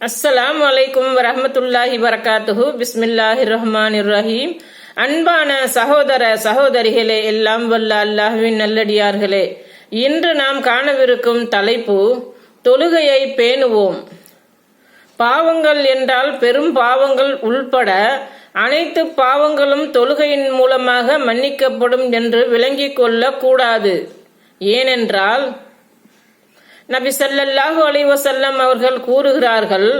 அஸ்ஸலாம் வலைக்கும் வரமத்துல்லாஹி வரகாத்துஹு. பிஸ்மில்லாஹி ரஹ்மான் ரஹீம் அன்பான சகோதர சகோதரிகளே எல்லாம் வல்ல அல்லாஹ்வின் நல்லடியார்களே. இன்று நாம் காணவிருக்கும் தலைப்பு தொழுகையை பேணுவோம். பாவங்கள் என்றால் பெரும் பாவங்கள் உள்பட அனைத்து பாவங்களும் தொழுகையின் மூலமாக மன்னிக்கப்படும் என்று விளங்கிக் கொள்ளக்கூடாது. ஏனென்றால் நபி சல்லல்லாஹு அலைவசல்லம் அவர்கள் கூறுகிறார்கள்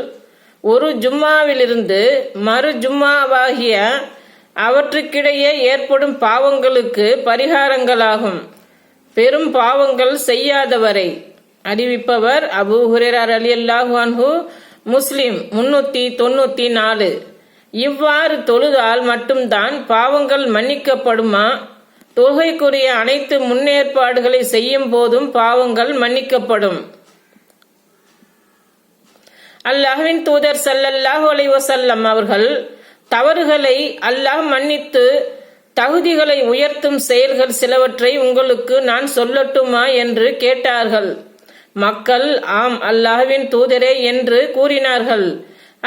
ஒரு ஜும்மாவிலிருந்து மறு ஜும்மாவாகிய அவற்றுக்கிடையே ஏற்படும் பாவங்களுக்கு பரிகாரங்களாகும். பெரும் பாவங்கள் செய்யாதவரை அறிவிப்பவர் அபு ஹுரேரார் அலி அல்லாஹு முஸ்லிம் முன்னூத்தி தொண்ணூத்தி நாலு. இவ்வாறு தொழுதால் மட்டும்தான் பாவங்கள் மன்னிக்கப்படுமா? தொகைக்குரிய அனைத்து முன்னேற்பாடுகளை செய்யும் போதும் பாவங்கள் மன்னிக்கப்படும். அல்லாஹ்வின் தூதர் ஸல்லல்லாஹு அலைவசல்லம் அவர்கள் தவறுகளை அல்லாஹ் மன்னித்து தகுதிகளை உயர்த்தும் செயல்கள் சிலவற்றை உங்களுக்கு நான் சொல்லட்டுமா என்று கேட்டார்கள். மக்கள் ஆம் அல்லாஹ்வின் தூதரே என்று கூறினார்கள்.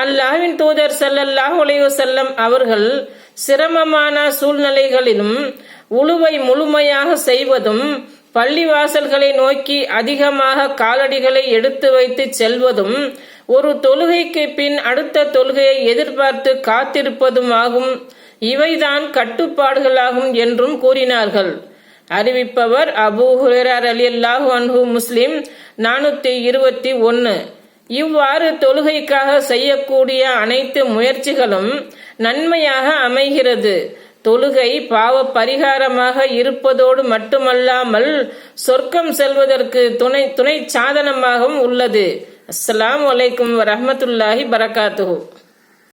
அல்லாஹ்வின் தூதர் ஸல்லல்லாஹு அலைவசல்லம் அவர்கள் சிரமமான சூழ்நிலைகளிலும் உழுவை முழுமையாக செய்வதும் பள்ளிவாசல்களை நோக்கி அதிகமாக காலடிகளை எடுத்து வைத்து செல்வதும் ஒரு தொழுகைக்கு பின் அடுத்த தொழுகையை எதிர்பார்த்து காத்திருப்பதுமாகும் இவைதான் கட்டுப்பாடுகளாகும் என்றும் கூறினார்கள். அறிவிப்பவர் அபூ ஹுரேரார் அலி அல்லாஹு அன்ஹு முஸ்லிம் நானூத்தி இருபத்தி ஒன்னு. இவ்வாறு தொழுகைக்காக செய்யக்கூடிய அனைத்து முயற்சிகளும் நன்மையாக அமைகிறது. தொழுகை பாவ பரிகாரமாக இருப்பதோடு மட்டுமல்லாமல் சொர்க்கம் செல்வதற்கு துணை துணை சாதனமாகவும் உள்ளது. அஸ்லாம் வலைக்கும் ரஹமத்துல்லாஹி பரகாத்துஹு.